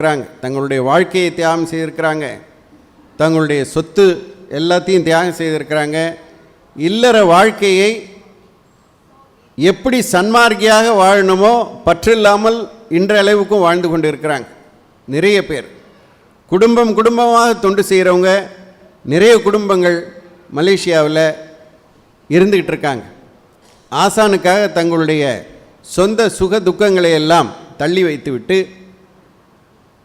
இருக்கிறாங்க. தங்களுடைய வாழ்க்கையை தியாகம் செய்திருக்கிறாங்க. தங்களுடைய சொத்து எல்லாத்தையும் தியாகம் செய்திருக்கிறாங்க. இல்லற வாழ்க்கையை எப்படி சன்மார்க்கியாக வாழணுமோ பற்றில்லாமல் இன்றளவுக்கும் வாழ்ந்து கொண்டு இருக்கிறாங்க நிறைய பேர். குடும்பம் குடும்பமாக தொண்டு செய்கிறவங்க நிறைய குடும்பங்கள் மலேசியாவில் இருந்துக்கிட்டு இருக்காங்க. ஆசானுக்காக தங்களுடைய சொந்த சுக துக்கங்களை எல்லாம் தள்ளி வைத்துவிட்டு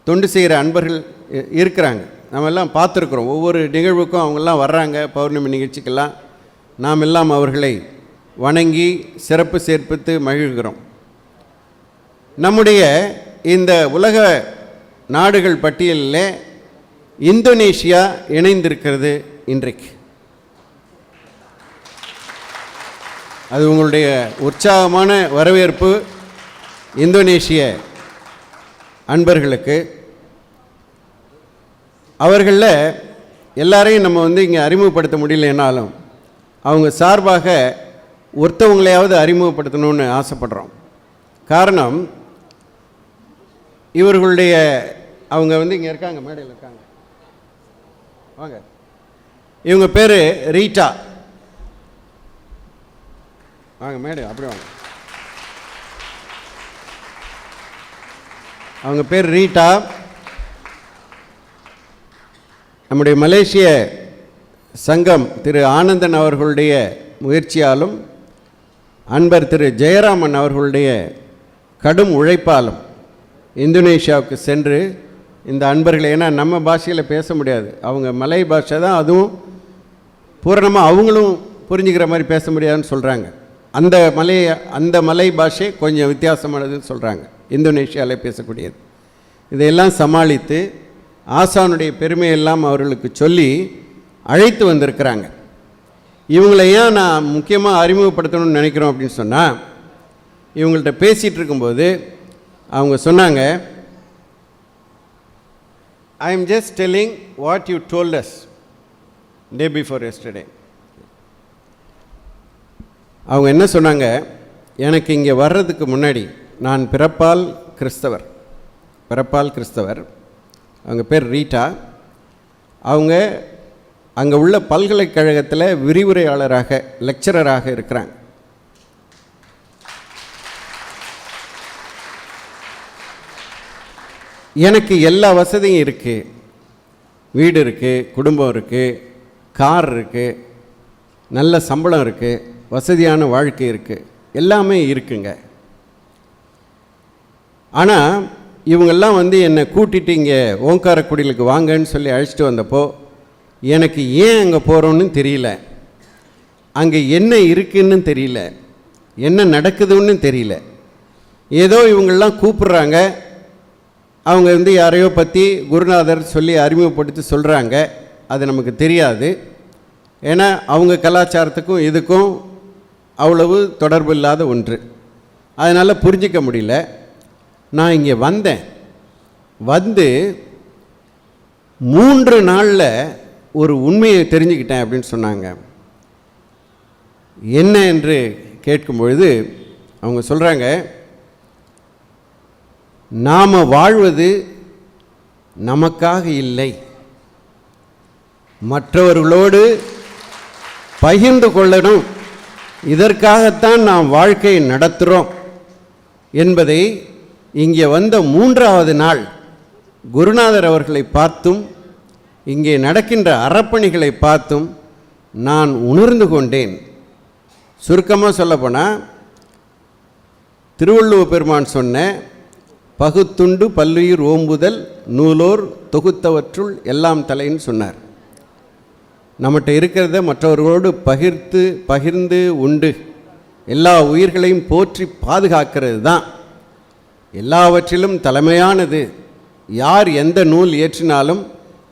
தொண்டு செய்கிற அன்பர்கள் இ- இருக்கிறாங்க. நம்ம எல்லாம் பார்த்துருக்குறோம். ஒவ்வொரு நிகழ்வுக்கும் அவங்கெல்லாம் வர்றாங்க. பௌர்ணமி நிகழ்ச்சிக்கெல்லாம் நாம் எல்லாம் அவர்களை வணங்கி சிறப்பு சேர்ப்பித்து மகிழ்கிறோம். நம்முடைய இந்த உலக நாடுகள் பட்டியலில் இந்தோனேஷியா இணைந்திருக்கிறது இன்றைக்கு. அது உங்களுடைய உற்சாகமான வரவேற்பு இந்தோனேஷிய அன்பர்களுக்கு அவர்களில் எல்லாரையும் நம்ம வந்து இங்கே அறிமுகப்படுத்த முடியலனாலும் அவங்க சார்பாக ஒருத்தவங்களையாவது அறிமுகப்படுத்தணும்னு ஆசைப்படுறோம். காரணம் இவர்களுடைய அவங்க வந்து இங்கே இருக்காங்க மேடையில் இருக்காங்க. வாங்க. இவங்க பேர் ரீட்டா. வாங்க மேடம் அப்படி வாங்க. அவங்க பேர் ரீட்டா. நம்முடைய மலேசிய சங்கம் திரு ஆனந்தன் அவர்களுடைய முயற்சியாலும் அன்பர் திரு ஜெயராமன் அவர்களுடைய கடும் உழைப்பாலும் இந்தோனேஷியாவுக்கு சென்று இந்த அன்பர்களை ஏன்னா நம்ம பாஷையில் பேச முடியாது. அவங்க மலை பாஷை தான் அதுவும் பூரணமாக அவங்களும் புரிஞ்சுக்கிற மாதிரி பேச முடியாதுன்னு சொல்கிறாங்க அந்த மலை அந்த மலை பாஷை கொஞ்சம் வித்தியாசமானதுன்னு சொல்கிறாங்க இந்தோனேஷியாவில் பேசக்கூடியது. இதையெல்லாம் சமாளித்து ஆசானுடைய பெருமையெல்லாம் அவர்களுக்கு சொல்லி அழைத்து வந்திருக்கிறாங்க. இவங்களை ஏன் நான் முக்கியமாக அறிமுகப்படுத்தணும்னு நினைக்கிறோம் அப்படின்னு சொன்னால் இவங்கள்ட்ட பேசிகிட்டு இருக்கும்போது அவங்க சொன்னாங்க I am just telling what you told us day before yesterday அவங்க என்ன சொன்னாங்க எனக்கு இங்கே வர்றதுக்கு முன்னாடி நான் பிறப்பால் கிறிஸ்தவர். பிறப்பால் கிறிஸ்தவர். அவங்க பேர் ரீட்டா. அவங்க அங்கே உள்ள பல்கலைக்கழகத்தில் விரிவுரையாளராக லெக்சரராக இருக்கிறாங்க. எனக்கு எல்லா வசதியும் இருக்குது வீடு இருக்குது குடும்பம் இருக்குது கார் இருக்குது நல்ல சம்பளம் இருக்குது வசதியான வாழ்க்கை இருக்குது எல்லாமே இருக்குங்க. ஆனால் இவங்கெல்லாம் வந்து என்னை கூட்டிகிட்டு இங்கே ஓங்காரக்குடியிலுக்கு வாங்கன்னு சொல்லி அழைச்சிட்டு வந்தப்போ எனக்கு ஏன் அங்கே போகிறோன்னு தெரியல. அங்கே என்ன இருக்குன்னு தெரியல. என்ன நடக்குதுன்னு தெரியல. ஏதோ இவங்கெல்லாம் கூப்பிட்றாங்க. அவங்க வந்து யாரையோ பற்றி குருநாதர் சொல்லி அறிமுகப்படுத்தி சொல்கிறாங்க அது நமக்கு தெரியாது. ஏன்னா அவங்க கலாச்சாரத்துக்கும் இதுக்கும் அவ்வளவு தொடர்பு இல்லாத ஒன்று. அதனால் புரிஞ்சிக்க முடியல. நான் இங்கே வந்தேன். வந்து மூன்று நாளில் ஒரு உண்மையை தெரிஞ்சுக்கிட்டேன் அப்படின்னு சொன்னாங்க. என்ன என்று கேட்கும் பொழுது அவங்க சொல்கிறாங்க நாம் வாழ்வது நமக்காக இல்லை. மற்றவர்களோடு பகிர்ந்து கொள்ளணும். இதற்காகத்தான் நாம் வாழ்க்கையை நடத்துகிறோம் என்பதை இங்கே வந்த மூன்றாவது நாள் குருநாதர் அவர்களை பார்த்தும் இங்கே நடக்கின்ற அறப்பணிகளை பார்த்தும் நான் உணர்ந்து கொண்டேன். சுருக்கமாக சொல்லப்போனால் திருவள்ளுவ பெருமான் சொன்ன பகுத்துண்டு பல்லுயிர் ஓம்புதல் நூலோர் தொகுத்தவற்றுள் எல்லாம் தலைன்னு சொன்னார். நம்மகிட்ட இருக்கிறத மற்றவர்களோடு பகிர்ந்து பகிர்ந்து உண்டு. எல்லா உயிர்களையும் போற்றி பாதுகாக்கிறது தான். எல்லாவற்றிலும் தலைமையானது. யார் எந்த நூல் இயற்றினாலும்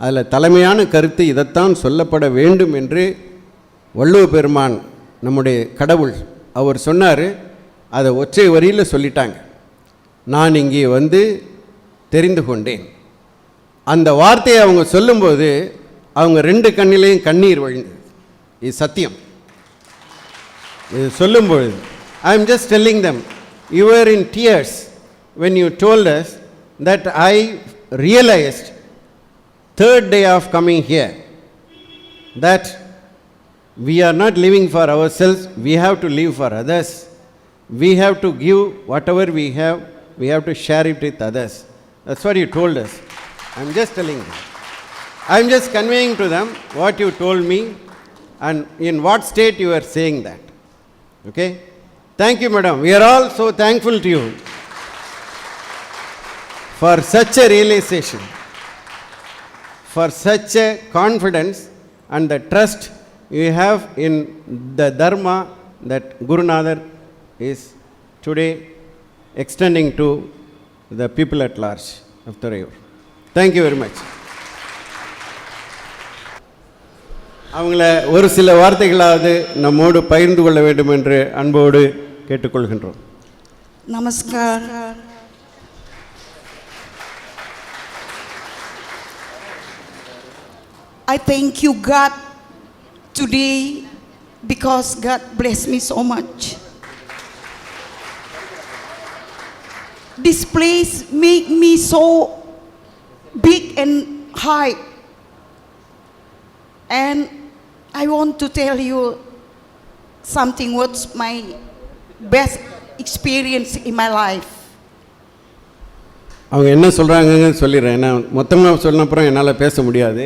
அதில் தலைமையான கருத்து இதைத்தான் சொல்லப்பட வேண்டும் என்று வள்ளுவ பெருமான் நம்முடைய கடவுள் அவர் சொன்னார். அதை ஒற்றை வரியில் சொல்லிட்டாங்க. நான் இங்கே வந்து தெரிந்து கொண்டேன். அந்த வார்த்தையை அவங்க சொல்லும்போது அவங்க ரெண்டு கண்ணிலையும் கண்ணீர் வழிந்தது. இது சத்தியம். இது சொல்லும்பொழுது I am just telling them you're in tears when you told us that I realized, third day of coming here, that we are not living for ourselves, we have to live for others. We have to give whatever we have, we have to share it with others. That's what you told us. I'm just telling you. I'm just conveying to them what you told me and in what state you are saying that. Okay? Thank you, madam. We are all so thankful to you for such a realisation for such a confidence and the trust you have in the dharma that Gurunathar is today extending to the people at large of Thuraiyur thank you very much அவங்கள ஒரு சில வார்த்தைகளாவது நம்மோடு பகிர்ந்து கொள்ள வேண்டும் என்று அன்போடு கேட்டுக்கொள்கின்றோம் நமஸ்கார் I thank you, God, today because God blessed me so much. This place make me so big and high. And I want to tell you something what's my best experience in my life. அவங்க என்ன சொல்கிறாங்கன்னு சொல்லிடுறேன் ஏன்னா மொத்தமாக சொன்ன அப்புறம் என்னால் பேச முடியாது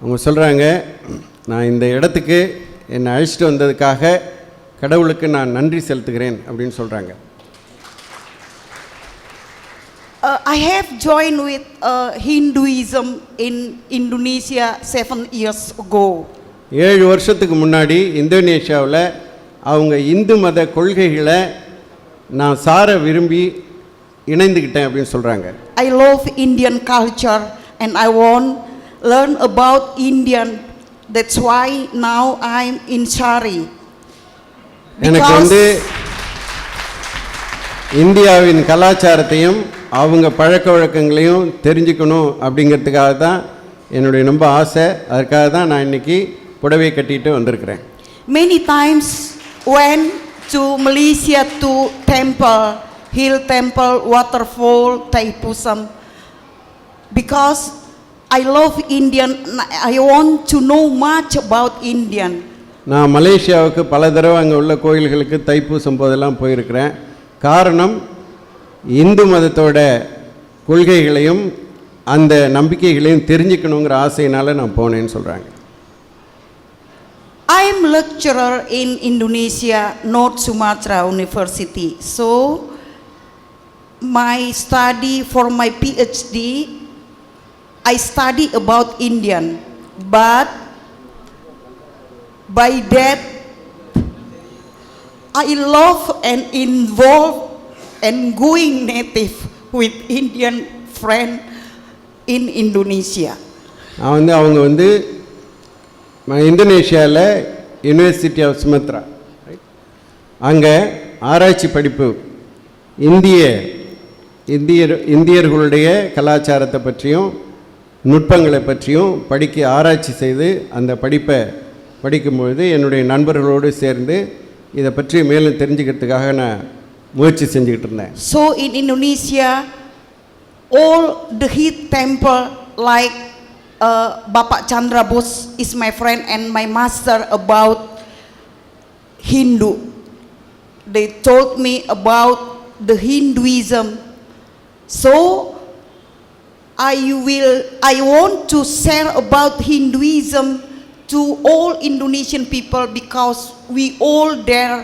அவங்க சொல்கிறாங்க நான் இந்த இடத்துக்கு என்னை அழைச்சிட்டு வந்ததுக்காக கடவுளுக்கு நான் நன்றி செலுத்துகிறேன் அப்படின்னு சொல்கிறாங்க Uh, I have joined with uh, Hinduism in Indonesia seven years ago. ஏழு வருஷத்துக்கு முன்னாடி இந்தோனேஷியாவில் அவங்க இந்து மத கொள்கைகளை நான் சார விரும்பி இணைந்துக்கிட்டேன் அப்படின்னு சொல்கிறாங்க I love Indian culture and I want learn about Indian. That's why now I'm in Shari. எனக்கு வந்து இந்தியாவின் கலாச்சாரத்தையும் அவங்க பழக்க வழக்கங்களையும் தெரிஞ்சுக்கணும் அப்படிங்கிறதுக்காக தான் என்னுடைய ரொம்ப ஆசை அதுக்காக தான் நான் இன்னைக்கு புடவை கட்டிட்டு வந்திருக்கிறேன் Many times went to Malaysia to temple, hill temple, waterfall, Taipusam. Because I love Indian, I want to know much about Indian. நான் மலேசியாவுக்கு பல தடவை அங்கே உள்ள கோயில்களுக்கு தைப்பூசம் போதெல்லாம் போயிருக்கிறேன் காரணம் இந்து மதத்தோட கொள்கைகளையும் அந்த நம்பிக்கைகளையும் தெரிஞ்சுக்கணுங்கிற ஆசையினால நான் போனேன்னு சொல்கிறாங்க I am lecturer in Indonesia, North Sumatra University. So my study for my PhD, I study about Indian, but by that I love and involve and going native with Indian friend in Indonesia. நான் வந்து அவங்க வந்து இந்தோனேஷியாவில் university of Sumatra அங்கே ஆராய்ச்சி படிப்பு இந்திய இந்தியர் இந்தியர்களுடைய கலாச்சாரத்தை பற்றியும் நுட்பங்களை பற்றியும் படிக்க ஆராய்ச்சி செய்து அந்த படிப்பை படிக்கும்பொழுது என்னுடைய நண்பர்களோடு சேர்ந்து இதை பற்றி மேலும் தெரிஞ்சுக்கிறதுக்காக நான் முயற்சி செஞ்சுக்கிட்டு இருந்தேன் so in Indonesia all the heat temple like uh, Bapak Chandra Bose is my friend and my master about Hindu. They told me about the Hinduism. So I will I want to share about Hinduism to all Indonesian people because we all there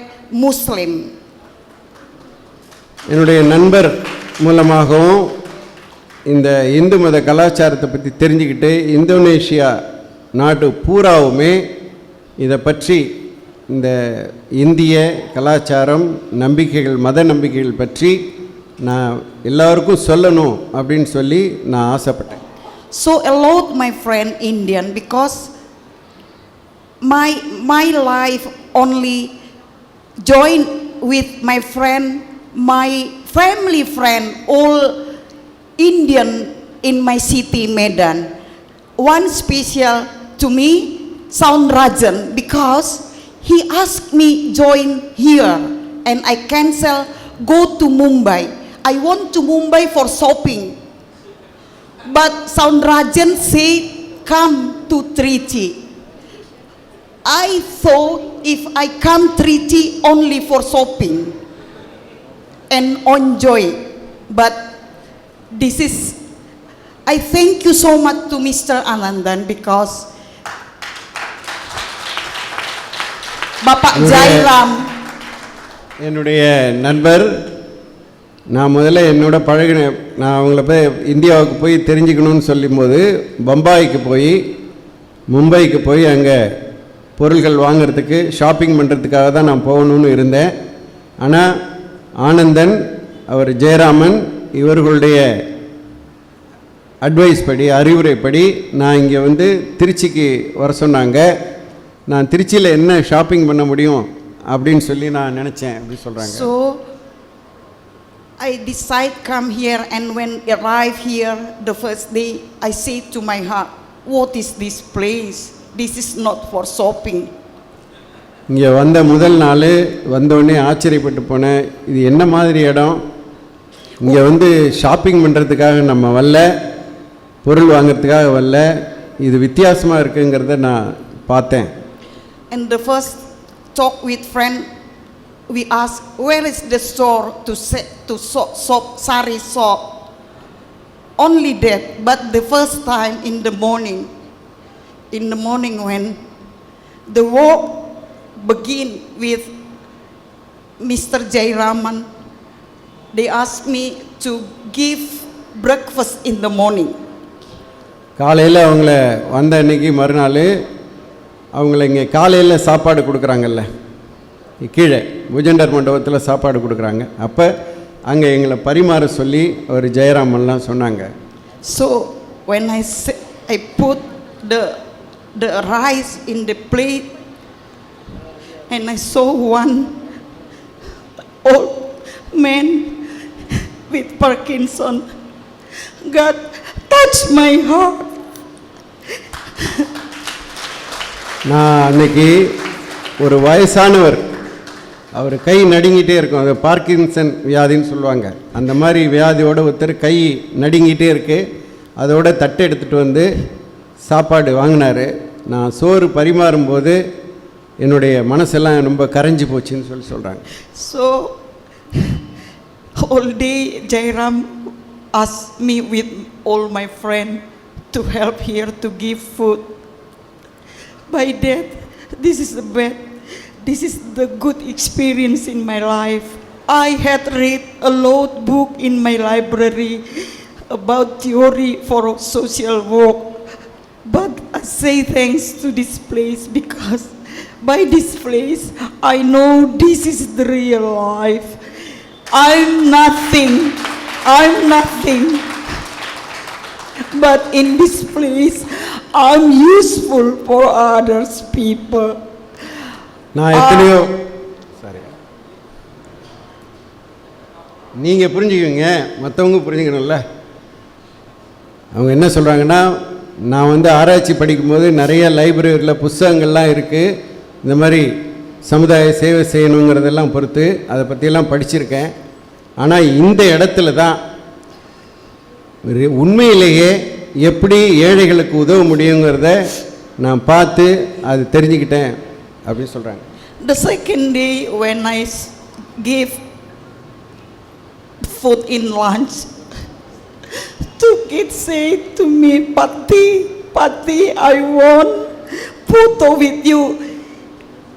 Muslim. என்னுடைய நண்பர் மூலமாகவும் இந்த இந்து மத கலாச்சாரத்தை பற்றி தெரிஞ்சுக்கிட்டு Indonesia நாடு பூராவுமே இதை பற்றி இந்த இந்திய கலாச்சாரம் நம்பிக்கைகள் மத நம்பிக்கைகள் பற்றி நான் எல்லாருக்கும் சொல்லணும் அப்படின்னு சொல்லி நான் ஆசைப்பட்டேன் So a lot my friend Indian because my my life only join with my friend, my family friend, all Indian in my city Medan. One special to me, Sound Rajan, because he asked me join here and I cancel go to Mumbai. I want to Mumbai for shopping. But Soundrajan said, come to Trichy. I thought if I come Trichy only for shopping and enjoy, but this is, I thank you so much to Mr. Anandan because Bapak Boleh. Jairam என்னுடைய நண்பர் நான் முதல்ல என்னோட பழகின நான் அவங்கள போய் இந்தியாவுக்கு போய் தெரிஞ்சுக்கணும்னு சொல்லும்போது பம்பாய்க்கு போய் மும்பைக்கு போய் அங்கே பொருள்கள் வாங்குறதுக்கு ஷாப்பிங் பண்ணுறதுக்காக தான் நான் போகணும்னு இருந்தேன். ஆனால் ஆனந்தன் அவர் ஜெயராமன் இவர்களுடைய அட்வைஸ் படி அறிவுரைப்படி நான் இங்கே வந்து திருச்சிக்கு வர சொன்னாங்க. நான் திருச்சியில் என்ன ஷாப்பிங் பண்ண முடியும் அப்படின்னு சொல்லி நான் நினச்சேன் அப்படின்னு சொல்கிறாங்க so I decide come here and when arrive here the first day I say to my heart, what is this place? This is not for shopping. இங்கே வந்த முதல் நாள் வந்தோடனே ஆச்சரியப்பட்டு போனேன் இது என்ன மாதிரி இடம் இங்கே வந்து ஷாப்பிங் பண்ணுறதுக்காக நம்ம வரல பொருள் வாங்குறதுக்காக வரல இது வித்தியாசமாக இருக்குங்கிறத நான் பார்த்தேன் And the first talk with friend, we ask where is the store to set, to soap, soap, sari soap? Only that, but the first time in the morning, in the morning when the walk begin with Mr. Jairaman, they asked me to give breakfast in the morning. காலையில் அவங்கள வந்த அன்னைக்கு மறுநாள் அவங்கள இங்கே காலையில் சாப்பாடு கொடுக்குறாங்கல்ல கீழே புஜண்டர் மண்டபத்தில் சாப்பாடு கொடுக்குறாங்க அப்போ அங்கே எங்களை பரிமாற சொல்லி ஒரு ஜெயராமன்லாம் சொன்னாங்க when I sa- I put the the rice in the plate and I saw one old man with Parkinson, God touched my heart. நான் அன்னைக்கு ஒரு வயசானவர் அவர் கை நடுங்கிட்டே இருக்கும். அது பார்க்கின்சன் வியாதின்னு சொல்லுவாங்க. அந்த மாதிரி வியாதியோட ஒருத்தர் கை நடுங்கிட்டே இருக்குது அதோட தட்டை எடுத்துகிட்டு வந்து சாப்பாடு வாங்கினாரு. நான் சோறு பரிமாறும்போது என்னுடைய மனசெல்லாம் ரொம்ப கரைஞ்சி போச்சுன்னு சொல்லி சொல்கிறாங்க so all day Jairam asked me with all my friends to help here to give food. By that, this is the bad, this is the good experience in my life. I had read a lot book in my library about theory for social work. But I say thanks to this place because by this place I know this is the real life. I'm nothing. I'm nothing. But in this place I'm useful for others people. நான் எத்தனையோ sorry. நீங்கள் புரிஞ்சுக்குவீங்க மற்றவங்க புரிஞ்சுக்கணும்ல. அவங்க என்ன சொல்கிறாங்கன்னா நான் வந்து ஆராய்ச்சி படிக்கும்போது நிறைய லைப்ரரியில் புஸ்தகங்கள்லாம் இருக்குது இந்த மாதிரி சமுதாய சேவை செய்யணுங்கிறதெல்லாம் பொறுத்து அதை பற்றியெல்லாம் படிச்சிருக்கேன். ஆனால் இந்த இடத்துல தான் ஒரு உண்மையிலேயே எப்படி ஏழைகளுக்கு உதவ முடியுங்கிறத நான் பார்த்து அது தெரிஞ்சுக்கிட்டேன். அப்படின்னு சொல்கிறாங்க The second day when I s- gave food in lunch, two kids say to me, Pati, Pati, I want photo with you.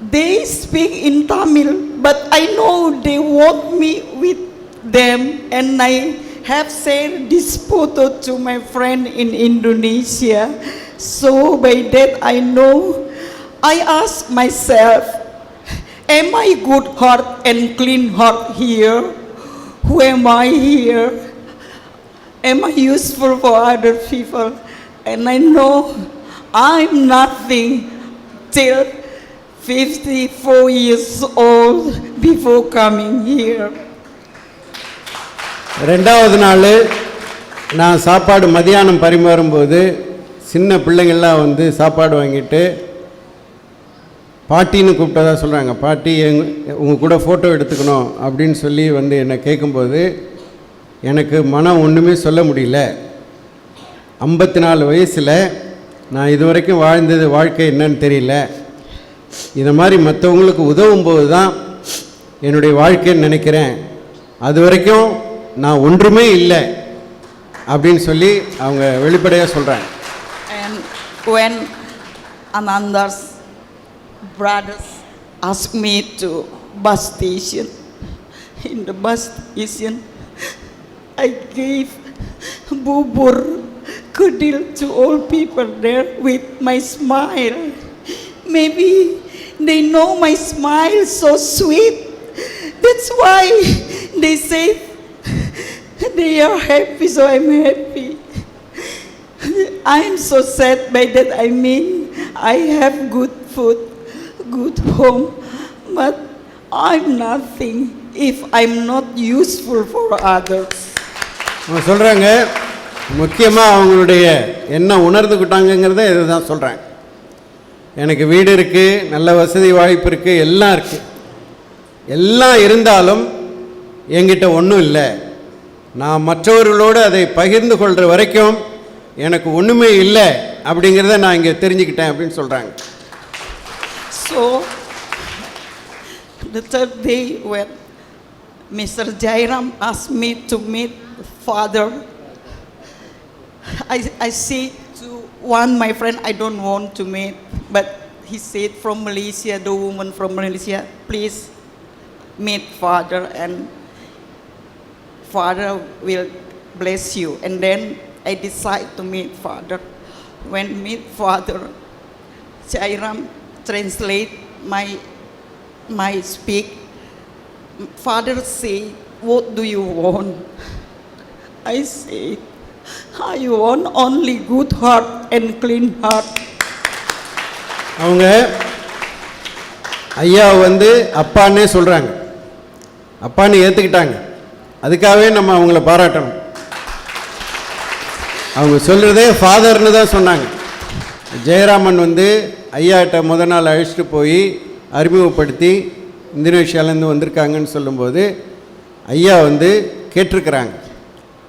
They speak in Tamil, but I know they want me with them, and I have shared this photo to my friend in Indonesia. So by that I know, I ask myself, am I good heart and clean heart here? Who am I here? Am I useful for other people? And I know I'm nothing till 54 years old before coming here. ரெண்டாவது நாள் நான் சாப்பாடு மதியானம் பரிமாறும்போது சின்ன பிள்ளைங்கள்லாம் வந்து சாப்பாடு வாங்கிட்டு பாட்டின்னு கூப்பிட்டதா சொல்கிறாங்க பாட்டி எங் உங்கள் கூட ஃபோட்டோ எடுத்துக்கணும் அப்படின்னு சொல்லி வந்து என்னை கேட்கும்போது எனக்கு மனம் ஒன்றுமே சொல்ல முடியல. ஐம்பத்தி நாலு வயசில் நான் இது வரைக்கும் வாழ்ந்தது வாழ்க்கை என்னன்னு தெரியல. இதை மாதிரி மற்றவங்களுக்கு உதவும் போது தான் என்னுடைய வாழ்க்கைன்னு நினைக்கிறேன். அது வரைக்கும் நான் ஒன்றுமே இல்லை அப்படின்னு சொல்லி அவங்க வெளிப்படையாக சொல்கிறாங்க And when Ananda's brothers asked me to bus station, in the bus station, I gave bubur kudil to all people there with my smile. Maybe they know my smile so sweet. That's why they say they are happy, so I'm happy. I'm so sad by that. I mean, I have good food, good home, but I'm nothing if I'm not useful for others. அவங்க சொல்கிறாங்க முக்கியமாக அவங்களுடைய என்ன உணர்ந்துக்கிட்டாங்கங்கிறத இதுதான் சொல்கிறாங்க எனக்கு வீடு இருக்குது நல்ல வசதி வாய்ப்பு இருக்குது எல்லாம் இருக்குது எல்லாம் இருந்தாலும் என்கிட்ட ஒன்றும் இல்லை. நான் மற்றவர்களோடு அதை பகிர்ந்து கொள்கிற வரைக்கும் எனக்கு ஒன்றுமே இல்லை அப்படிங்கிறத நான் இங்கே தெரிஞ்சுக்கிட்டேன் அப்படின்னு சொல்கிறாங்க So, the third day when Mr. Jairam asked me to meet father, I, I said to one my friend I don't want to meet, but he said from Malaysia, the woman from Malaysia, please meet father and father will bless you. And then I decide to meet father. When meet father, Jairam translate my my speak. Father say, what do you want? I say, I want only good heart and clean heart. அவங்க ஐயா வந்து அப்பான்னே சொல்கிறாங்க அப்பான்னு ஏற்றுக்கிட்டாங்க அதுக்காகவே நம்ம அவங்கள பாராட்டணும் அவங்க சொல்கிறதே ஃபாதர்னு தான் சொன்னாங்க ஜெயராமன் வந்து ஐயாட்ட முத நாள் அழைச்சிட்டு போய் அறிமுகப்படுத்தி இந்தோனேஷியாலேருந்து வந்திருக்காங்கன்னு சொல்லும்போது ஐயா வந்து கேட்டிருக்கிறாங்க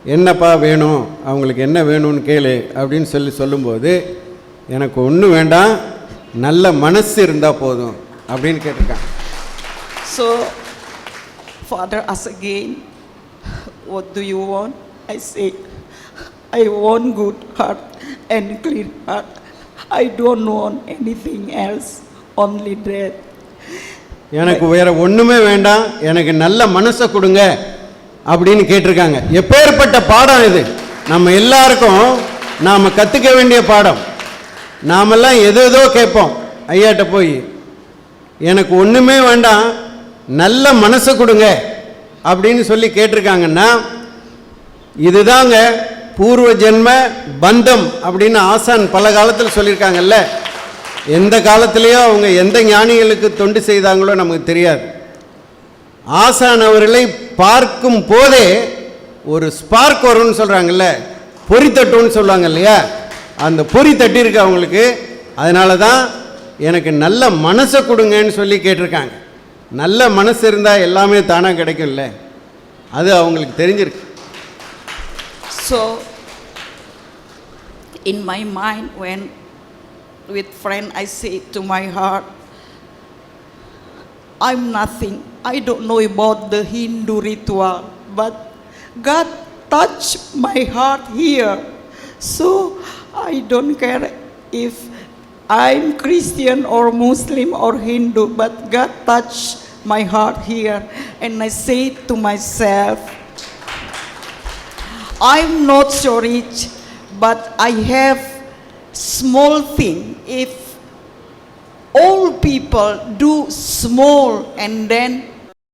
என்னப்பா வேணும் அவங்களுக்கு என்ன வேணும்னு கேளு அப்படின்னு சொல்லி சொல்லும்போது எனக்கு ஒன்றும் வேண்டாம் நல்ல மனசு இருந்தால் போதும் அப்படின்னு கேட்டிருக்காங்க so father as again what do you want? I say I want good heart and clean heart. I don't know anything else only that. எனக்கு வேற ஒன்றுமே வேண்டாம் எனக்கு நல்ல மனசை கொடுங்க அப்படின்னு கேட்டிருக்காங்க. எப்பேற்பட்ட பாடம் இது? நம்ம எல்லாருக்கும் நாம் கற்றுக்க வேண்டிய பாடம். நாமெல்லாம் எதோ ஏதோ கேட்போம். ஐயாட்ட போய் எனக்கு ஒன்றுமே வேண்டாம் நல்ல மனசை கொடுங்க அப்படின்னு சொல்லி கேட்டிருக்காங்கன்னா இதுதாங்க பூர்வ ஜென்ம பந்தம் அப்படின்னு ஆசான் பல காலத்தில் சொல்லியிருக்காங்கல்ல எந்த காலத்திலேயோ அவங்க எந்த ஞானிகளுக்கு தொண்டு செய்தாங்களோ நமக்கு தெரியாது. ஆசான் அவர்களை பார்க்கும் போதே ஒரு ஸ்பார்க் வரும்னு சொல்கிறாங்கல்ல பொறி தட்டுன்னு சொல்லுவாங்க இல்லையா? அந்த பொறி தட்டியிருக்கு அவங்களுக்கு. அதனால தான் எனக்கு நல்ல மனசை கொடுங்கன்னு சொல்லி கேட்டிருக்காங்க. நல்ல மனசு இருந்தால் எல்லாமே தானாக கிடைக்கும்ல? அது அவங்களுக்கு தெரிஞ்சிருக்கு. So in my mind, when with friend I say to my heart, I'm nothing. I don't know about the Hindu ritual, but God touched my heart here. So I don't care if I'm Christian or Muslim or Hindu, but God touched my heart here. And I say to myself, I'm not so rich, but I have small thing. If all people do small and then